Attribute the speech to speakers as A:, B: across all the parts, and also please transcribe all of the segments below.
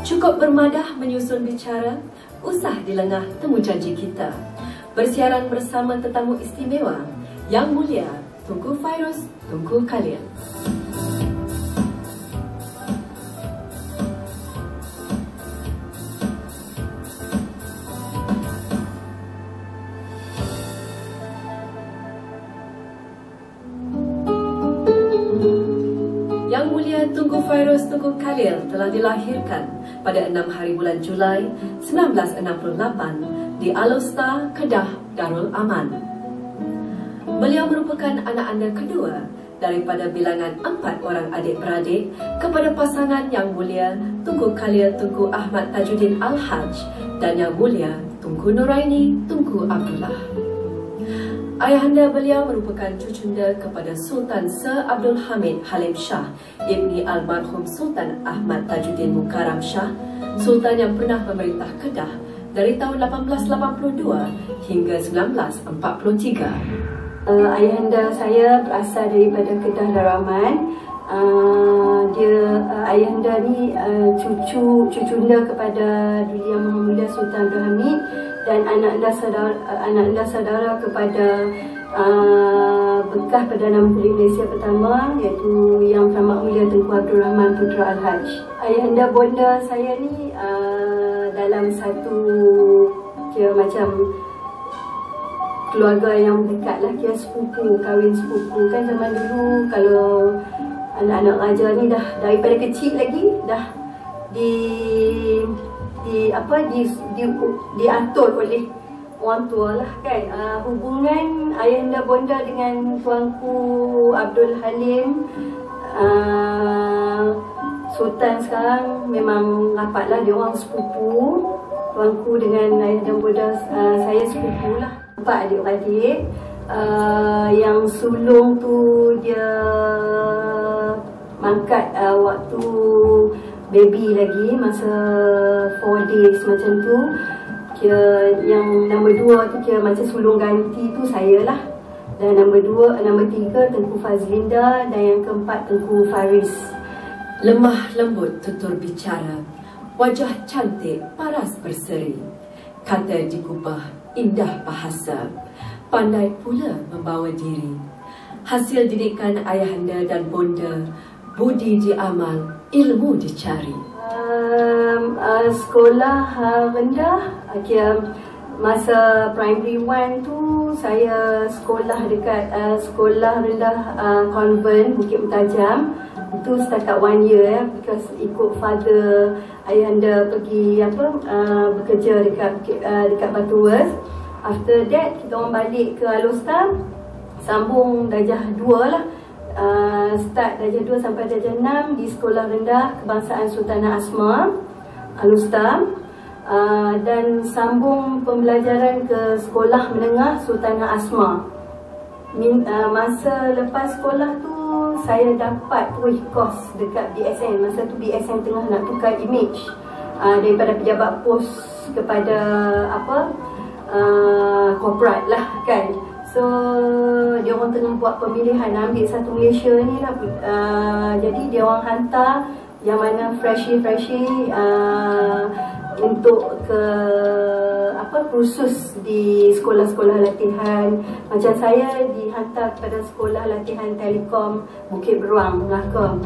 A: Cukup bermadah menyusun bicara, usah di lengah temu janji kita. Bersiaran bersama tetamu istimewa, Yang Mulia Tunku Fairuz Tunku Khalil. Yang Mulia Tunku Fairuz Tunku Khalil telah dilahirkan pada 6 hari bulan Julai 1968 di Alusta, Kedah, Darul Aman. Beliau merupakan anak anda kedua daripada bilangan empat orang adik-beradik kepada pasangan Yang Mulia Tunku Khalil Tunku Ahmad Tajuddin Al-Haj dan Yang Mulia Tunku Nuraini Tunku Abdullah. Ayahanda beliau merupakan cucunda kepada Sultan Sir Abdul Hamid Halim Shah, ibni almarhum Sultan Ahmad Tajuddin Mukarram Shah, Sultan yang pernah memerintah Kedah dari tahun 1882 hingga 1943.
B: Uh, ayahanda saya berasal daripada Kedah Daraman. Uh, dia uh, ayahanda ni uh, cucu cucunda kepada Duli Yang Mulia Sultan Abdul Hamid dan anak anda saudara anak anda saudara kepada uh, bekas Perdana Menteri Malaysia pertama iaitu Yang Teramat Mulia Tengku Abdul Rahman Putra Al-Haj. Ayahanda bonda saya ni uh, dalam satu kira macam keluarga yang dekat lah kira sepupu, kahwin sepupu kan zaman dulu kalau anak-anak raja ni dah daripada kecil lagi dah di di apa di di diatur oleh orang tua lah kan. Uh, hubungan ayahanda bonda dengan tuanku Abdul Halim uh, Sultan sekarang memang rapat lah dia orang sepupu. Tuanku dengan ayahanda bonda uh, saya sepupu lah. Empat adik-adik uh, yang sulung tu dia mangkat uh, waktu baby lagi masa 4 days macam tu. Kira yang nombor dua tu kira macam sulung ganti tu saya lah. Dan nombor dua, nombor tiga Tengku Fazlinda dan yang keempat Tengku Faris.
A: Lemah lembut tutur bicara wajah cantik paras berseri. Kata digubah indah bahasa pandai pula membawa diri. Hasil didikan ayahanda dan bonda budi diamal ilmu dicari?
B: Um, uh, sekolah uh, rendah, okay, masa primary one tu saya sekolah dekat uh, sekolah rendah uh, convent Bukit Mentajam. Itu setakat one year ya, because ikut father ayahanda pergi apa uh, bekerja dekat uh, dekat Butterworth. After that kita orang balik ke Alostar, sambung darjah dua lah. Uh, start darjah 2 sampai darjah 6 di Sekolah Rendah Kebangsaan Sultanah Asma Alusta uh, dan sambung pembelajaran ke Sekolah Menengah Sultanah Asma. Min, uh, masa lepas sekolah tu saya dapat tuih kos dekat BSN masa tu BSN tengah nak tukar image uh, daripada pejabat pos kepada apa? Uh, corporate lah kan So dia orang tengah buat pemilihan ambil satu Malaysia ni lah uh, Jadi dia orang hantar yang mana freshie uh, untuk ke apa kursus di sekolah-sekolah latihan macam saya dihantar kepada sekolah latihan telekom Bukit Beruang Melaka.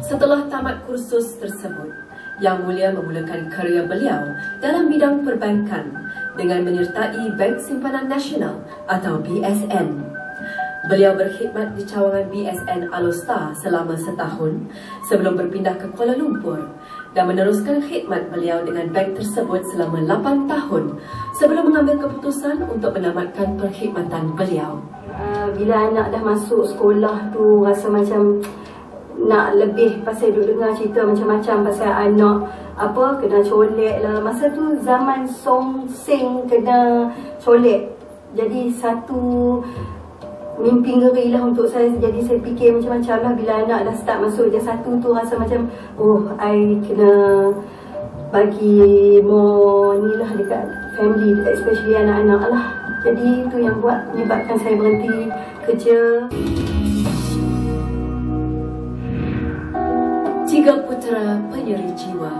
A: Setelah tamat kursus tersebut, yang Mulia memulakan kerja beliau dalam bidang perbankan dengan menyertai Bank Simpanan Nasional atau BSN. Beliau berkhidmat di cawangan BSN Alusta selama setahun sebelum berpindah ke Kuala Lumpur dan meneruskan khidmat beliau dengan bank tersebut selama 8 tahun sebelum mengambil keputusan untuk menamatkan perkhidmatan beliau.
B: Uh, bila anak dah masuk sekolah tu rasa macam nak lebih pasal duk dengar cerita macam-macam pasal anak apa kena colek lah. Masa tu zaman song sing kena colek. Jadi satu mimpi ngeri lah untuk saya. Jadi saya fikir macam-macam lah. Bila anak dah start masuk je satu tu rasa macam oh I kena bagi more ni lah dekat family especially anak-anak lah. Jadi tu yang buat menyebabkan saya berhenti kerja
A: Putera penyeri jiwa,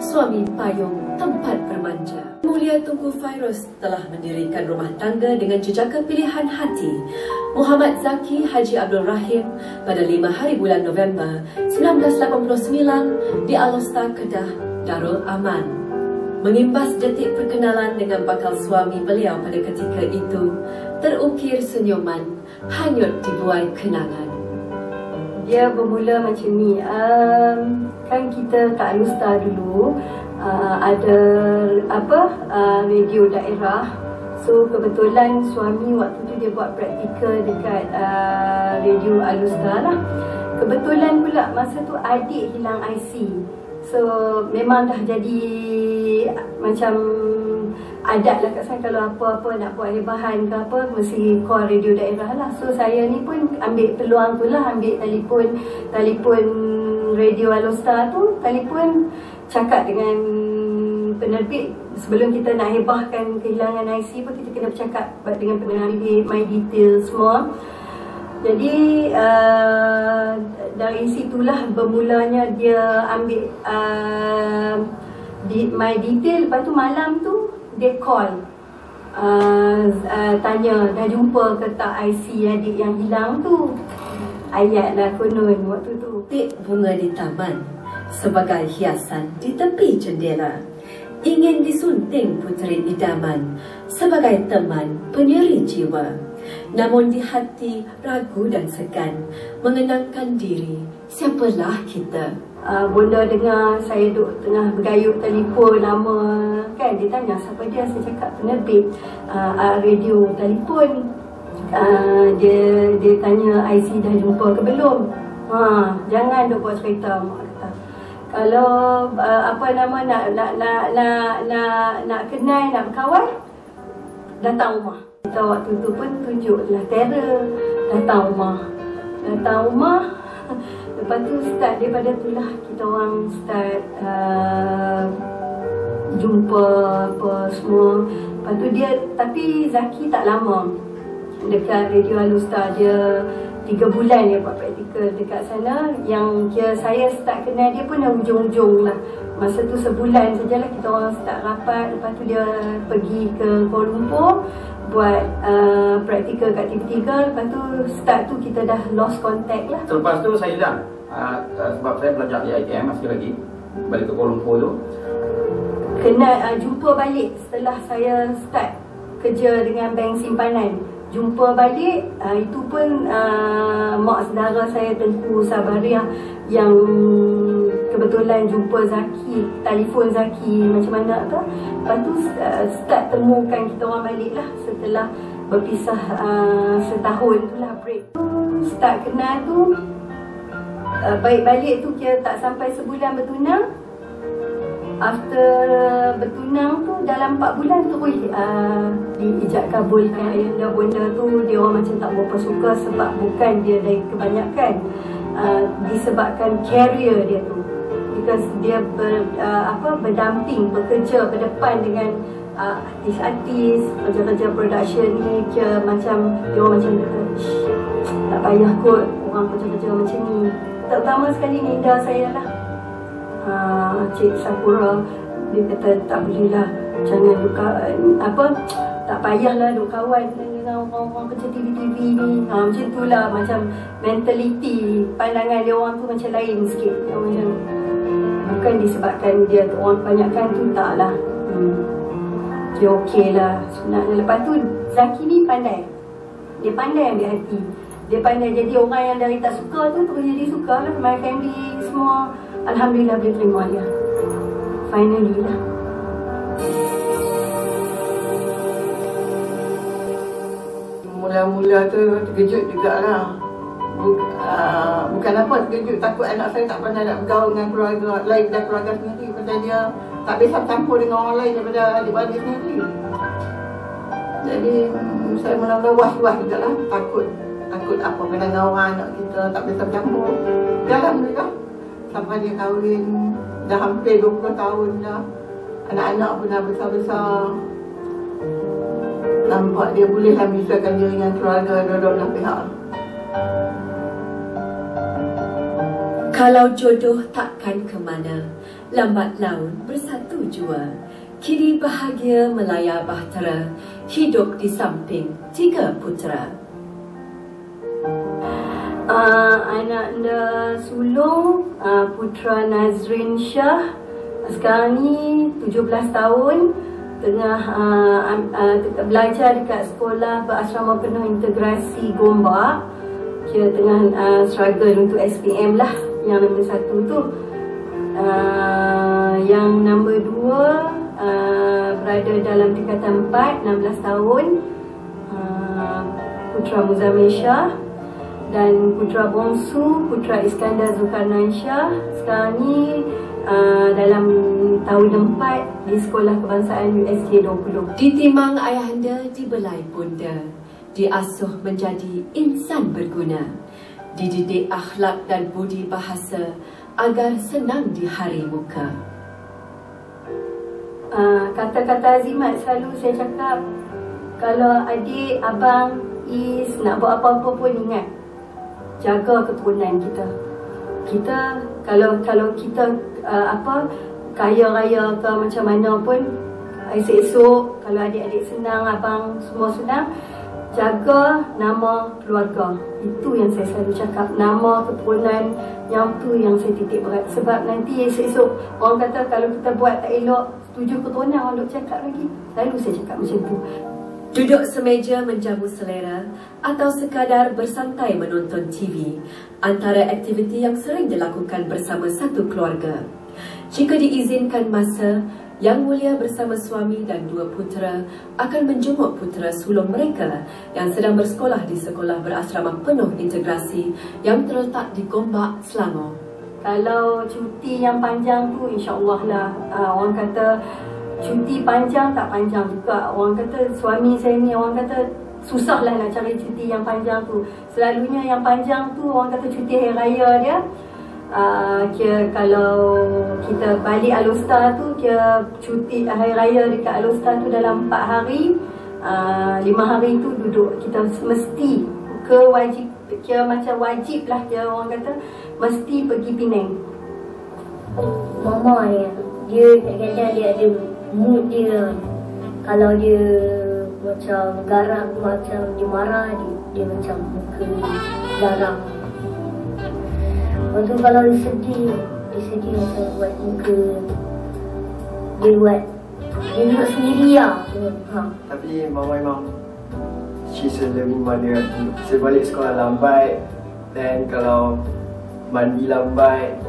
A: suami payung tempat bermanja. Mulia Tunku Fairuz telah mendirikan rumah tangga dengan jejaka pilihan hati Muhammad Zaki Haji Abdul Rahim pada 5 hari bulan November 1989 di Alosta Kedah, Darul Aman. Mengimbas detik perkenalan dengan bakal suami beliau pada ketika itu, terukir senyuman, hanyut dibuai kenangan
B: dia bermula macam ni. Um, kan kita kat Alusta dulu uh, ada apa uh, radio daerah. So kebetulan suami waktu tu dia buat praktikal dekat uh, radio Alusta lah. Kebetulan pula masa tu adik hilang IC so memang dah jadi macam adat lah kat saya kalau apa-apa nak buat bahan ke apa mesti call radio daerah lah. So saya ni pun ambil peluang tu lah ambil telefon telefon radio Alostar tu telefon cakap dengan penerbit. Sebelum kita nak hebahkan kehilangan IC pun kita kena bercakap dengan penerbit my detail semua. Jadi uh, dari situlah bermulanya dia ambil uh, di, my detail. Lepas tu malam tu dia call uh, uh, tanya dah jumpa ke tak IC adik yang hilang tu? Ayat lah konon waktu tu.
A: Tik bunga di taman sebagai hiasan di tepi jendela. Ingin disunting puteri idaman sebagai teman penyeri jiwa. Namun di hati ragu dan segan mengenangkan diri siapalah kita
B: uh, Bonda dengar saya duduk tengah bergayut telefon nama kan dia tanya siapa dia? Saya cakap penerbit uh, radio telefon. Uh, dia dia tanya IC dah jumpa ke belum? Ha jangan duk buat cerita mak kata. Kalau uh, apa nama nak nak nak nak nak, nak kenal nak berkawan datang rumah. Kita waktu tu pun tunjuklah terror. Datang rumah. Datang rumah Lepas tu start daripada tu lah kita orang start uh, jumpa apa semua. Lepas tu dia, tapi Zaki tak lama. Dekat Radio Alustar dia tiga bulan dia buat praktikal dekat sana. Yang kira saya start kenal dia pun dah ujung-ujung lah. Masa tu sebulan sajalah kita orang start rapat. Lepas tu dia pergi ke Kuala Lumpur buat uh, praktikal kat TV3 lepas tu start tu kita dah lost contact lah.
C: Selepas tu saya dah uh, uh, sebab saya belajar di ITM masih lagi. Balik ke Kuala Lumpur tu.
B: Kena uh, jumpa balik setelah saya start kerja dengan bank simpanan. Jumpa balik uh, itu pun uh, mak saudara saya Tengku Sabariah yang kebetulan jumpa Zaki telefon Zaki macam mana tu lepas tu uh, start temukan kita orang balik lah setelah berpisah uh, setahun tu lah break. Start kenal tu uh, baik balik tu kira tak sampai sebulan bertunang. After bertunang tu dalam 4 bulan tu uh, diijak kabulkan ayah bunda tu dia orang macam tak berapa suka sebab bukan dia dari kebanyakan uh, disebabkan career dia tu. Because dia ber, uh, apa berdamping bekerja berdepan dengan uh, artis-artis kerja-kerja production ni kira macam dia orang macam tak payah kot orang kerja-kerja macam ni terutama sekali Ninda saya lah. Uh, Cik Sakura dia kata tak boleh lah. Jangan duka apa tak payahlah duk kawan dengan orang-orang kerja TV-TV ni. Ha, macam tu lah macam mentality pandangan dia orang tu macam lain sikit. Macam bukan disebabkan dia orang banyakkan tu tak lah. Hmm. dia okey lah. Sebenarnya lepas tu Zaki ni pandai. Dia pandai ambil hati dia pandai jadi orang yang dari tak suka tu terus jadi suka lah. My family semua Alhamdulillah boleh terima dia. Finally lah.
D: Mula-mula tu terkejut jugalah. Buk, uh, Bukan apa terkejut. Takut anak saya tak pernah nak bergaul dengan keluarga lain dan keluarga sendiri. Pasal dia tak bisa campur dengan orang lain daripada adik-adik sendiri. Jadi saya mula-mula was-was juga lah Takut Takut apa kena orang anak kita tak bisa campur Jalan mereka. Sampai dia kahwin. Dah hampir 20 tahun dah. Anak-anak pun dah besar-besar. Nampak dia boleh lah misalkan dia dengan keluarga dua-dua belah pihak.
A: Kalau jodoh takkan ke mana, lambat laun bersatu jua. Kini bahagia melaya bahtera, hidup di samping tiga putera.
B: Uh, anak anda sulung uh, Putra Nazrin Shah. Sekarang ni 17 tahun Tengah uh, uh, belajar dekat sekolah berasrama penuh integrasi Gombak. Kira tengah uh, struggle untuk SPM lah Yang nombor satu tu. Uh, Yang nombor dua uh, Berada dalam tingkatan 4, 16 tahun uh, Putra Muzammil Shah dan putra bongsu putra Iskandar Zulkarnain Shah sekarang ni uh, dalam tahun keempat di Sekolah Kebangsaan USJ 20.
A: Ditimang ayahanda di belai bunda, diasuh menjadi insan berguna, dididik akhlak dan budi bahasa agar senang di hari muka.
B: Uh, kata-kata azimat selalu saya cakap kalau adik, abang, is nak buat apa-apa pun ingat jaga keturunan kita. Kita kalau kalau kita uh, apa kaya raya ke macam mana pun esok-esok kalau adik-adik senang abang semua senang jaga nama keluarga. Itu yang saya selalu cakap nama keturunan yang tu yang saya titik berat sebab nanti esok-esok orang kata kalau kita buat tak elok setuju keturunan orang duk cakap lagi. Selalu saya cakap macam tu.
A: Duduk semeja menjamu selera atau sekadar bersantai menonton TV antara aktiviti yang sering dilakukan bersama satu keluarga. Jika diizinkan masa, Yang Mulia bersama suami dan dua putera akan menjenguk putera sulung mereka yang sedang bersekolah di sekolah berasrama penuh integrasi yang terletak di Gombak, Selangor.
B: Kalau cuti yang panjang tu insya-Allah lah uh, orang kata cuti panjang tak panjang juga. Orang kata suami saya ni orang kata susah lah nak cari cuti yang panjang tu. Selalunya yang panjang tu orang kata cuti hari raya dia uh, kira kalau kita balik Alostar tu kira cuti hari raya dekat Alostar tu dalam 4 hari uh, 5 hari tu duduk. Kita mesti ke wajib kira macam wajib lah kira orang kata mesti pergi Penang.
E: Mama ni dia kadang-kadang dia ada mood dia kalau dia macam garang macam dia marah dia, dia macam muka garang. Lepas tu kalau dia sedih dia sedih macam buat muka dia buat dia duduk sendiri lah. Ha.
F: Tapi mama memang She's a loving mother Saya balik sekolah lambat Dan kalau Mandi lambat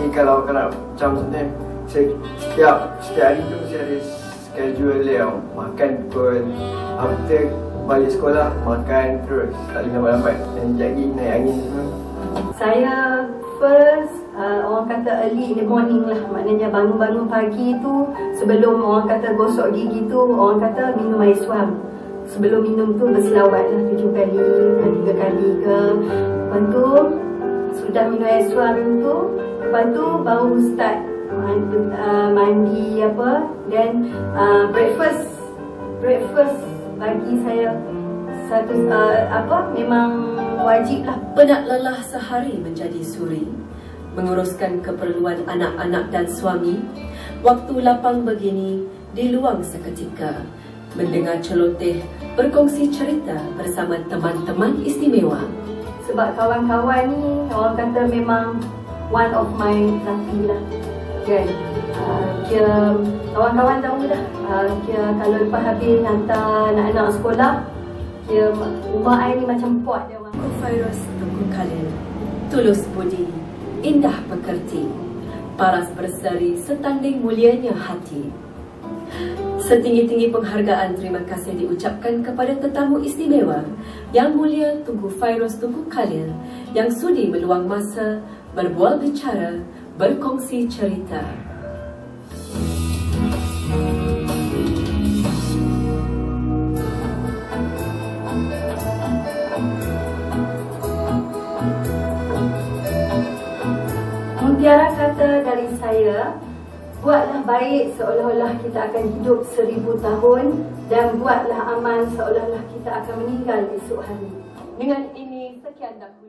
F: Ni kalau kalau macam saya setiap setiap hari tu ada schedule dia makan pun after balik sekolah makan terus. Tak boleh lambat-lambat. Dan lagi naik angin
B: saya first uh, orang kata early in the morning lah. Maknanya bangun-bangun pagi tu sebelum orang kata gosok gigi tu orang kata minum air suam. Sebelum minum tu berselawat lah tujuh kali tiga kali ke. Lepas tu sudah minum air suam tu lepas tu baru start uh, mandi apa dan uh, breakfast breakfast bagi saya satu uh, apa memang wajib lah.
A: Penat lelah sehari menjadi suri Menguruskan keperluan anak-anak dan suami. Waktu lapang begini diluang seketika Mendengar celoteh berkongsi cerita bersama teman-teman istimewa.
B: Sebab kawan-kawan ni orang kata memang one of my laki lah kan uh, kira kawan-kawan tahu dah uh, kira kalau lepas habis hantar anak-anak sekolah kira rumah air ni macam pot dia orang.
A: Kufairus Tengku Khalil Tulus budi Indah pekerti Paras berseri Setanding mulianya hati. Setinggi-tinggi penghargaan terima kasih diucapkan kepada tetamu istimewa Yang mulia Tunku Fairuz Tunku Khalil Yang sudi meluang masa Berbual bicara Berkongsi cerita.
B: Mutiara kata dari saya Buatlah baik seolah-olah kita akan hidup seribu tahun Dan buatlah aman seolah-olah kita akan meninggal esok hari. Dengan ini sekian dahulu